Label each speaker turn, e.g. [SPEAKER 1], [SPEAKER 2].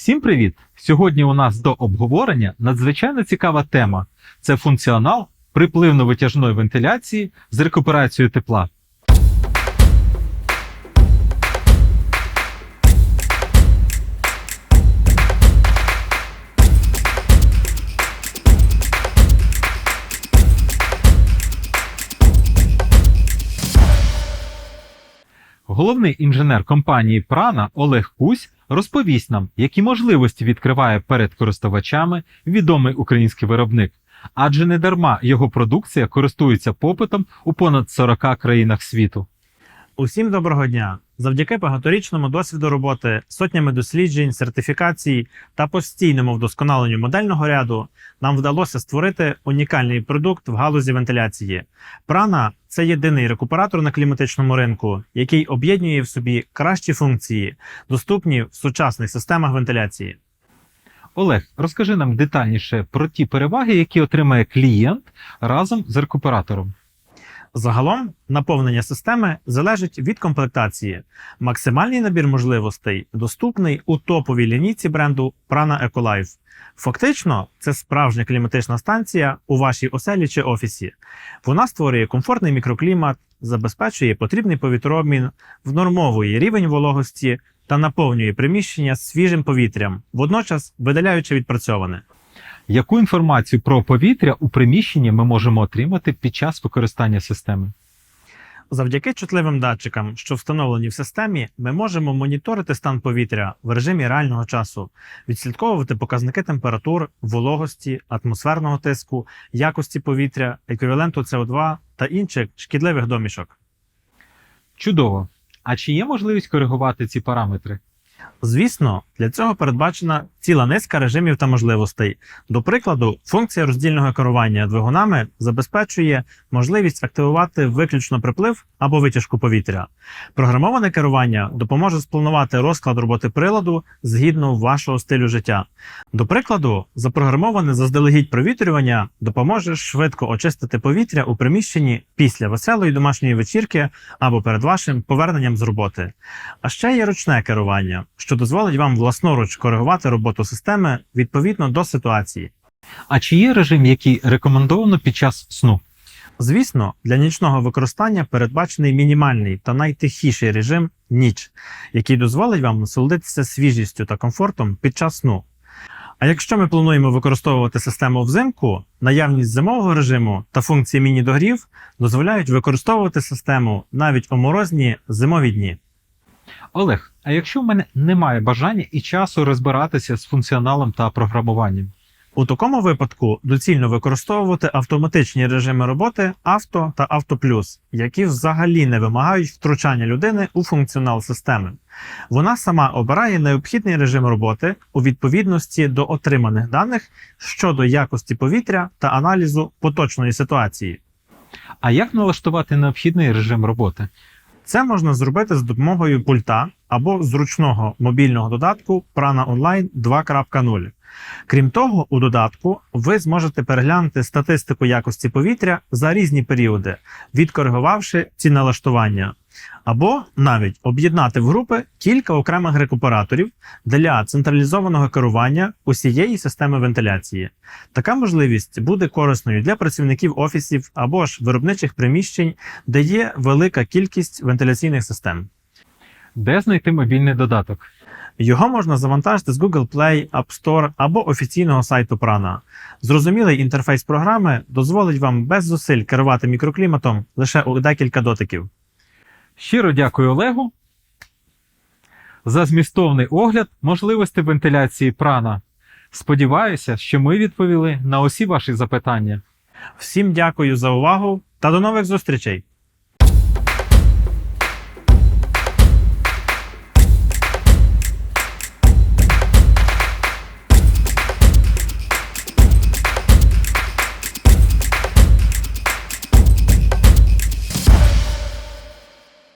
[SPEAKER 1] Всім привіт! Сьогодні у нас до обговорення надзвичайно цікава тема: це функціонал припливно-витяжної вентиляції з рекуперацією тепла. Головний інженер компанії Прана Олег Кусь розповість нам, які можливості відкриває перед користувачами відомий український виробник, адже не дарма його продукція користується попитом у понад 40 країнах світу.
[SPEAKER 2] Усім доброго дня! Завдяки багаторічному досвіду роботи, сотнями досліджень, сертифікацій та постійному вдосконаленню модельного ряду нам вдалося створити унікальний продукт в галузі вентиляції. Прана це єдиний рекуператор на кліматичному ринку, який об'єднує в собі кращі функції, доступні в сучасних системах вентиляції.
[SPEAKER 1] Олег, розкажи нам детальніше про ті переваги, які отримає клієнт разом з рекуператором.
[SPEAKER 2] Загалом наповнення системи залежить від комплектації. Максимальний набір можливостей доступний у топовій лінійці бренду Prana EcoLife. Фактично, це справжня кліматична станція у вашій оселі чи офісі. Вона створює комфортний мікроклімат, забезпечує потрібний повітрообмін, внормовує рівень вологості та наповнює приміщення свіжим повітрям, водночас видаляючи відпрацьоване.
[SPEAKER 1] Яку інформацію про повітря у приміщенні ми можемо отримати під час використання системи?
[SPEAKER 2] Завдяки чутливим датчикам, що встановлені в системі, ми можемо моніторити стан повітря в режимі реального часу, відслідковувати показники температур, вологості, атмосферного тиску, якості повітря, еквіваленту СО2 та інших шкідливих домішок.
[SPEAKER 1] Чудово! А чи є можливість коригувати ці параметри?
[SPEAKER 2] Звісно, для цього передбачена ціла низка режимів та можливостей. До прикладу, функція роздільного керування двигунами забезпечує можливість активувати виключно приплив або витяжку повітря. Програмоване керування допоможе спланувати розклад роботи приладу згідно вашого стилю життя. До прикладу, запрограмоване заздалегідь провітрювання допоможе швидко очистити повітря у приміщенні після веселої домашньої вечірки або перед вашим поверненням з роботи. А ще є ручне керування, що дозволить вам власноруч коригувати роботу системи відповідно до ситуації.
[SPEAKER 1] А чи є режим, який рекомендовано під час сну?
[SPEAKER 2] Звісно, для нічного використання передбачений мінімальний та найтихіший режим ніч, який дозволить вам насолодитися свіжістю та комфортом під час сну. А якщо ми плануємо використовувати систему взимку, наявність зимового режиму та функції міні-догрів дозволяють використовувати систему навіть у морозні зимові дні.
[SPEAKER 1] Олег, а якщо в мене немає бажання і часу розбиратися з функціоналом та програмуванням?
[SPEAKER 2] У такому випадку доцільно використовувати автоматичні режими роботи Авто та Авто Плюс, які взагалі не вимагають втручання людини у функціонал системи. Вона сама обирає необхідний режим роботи у відповідності до отриманих даних щодо якості повітря та аналізу поточної ситуації.
[SPEAKER 1] А як налаштувати необхідний режим роботи?
[SPEAKER 2] Це можна зробити з допомогою пульта або зручного мобільного додатку Prana Online 2.0. Крім того, у додатку ви зможете переглянути статистику якості повітря за різні періоди, відкоригувавши ці налаштування, або навіть об'єднати в групи кілька окремих рекуператорів для централізованого керування усієї системи вентиляції. Така можливість буде корисною для працівників офісів або ж виробничих приміщень, де є велика кількість вентиляційних систем.
[SPEAKER 1] Де знайти мобільний додаток?
[SPEAKER 2] Його можна завантажити з Google Play, App Store або офіційного сайту Prana. Зрозумілий інтерфейс програми дозволить вам без зусиль керувати мікрокліматом лише у декілька дотиків.
[SPEAKER 1] Щиро дякую Олегу за змістовний огляд можливості вентиляції прана. Сподіваюся, що ми відповіли на усі ваші запитання.
[SPEAKER 2] Всім дякую за увагу та до нових зустрічей!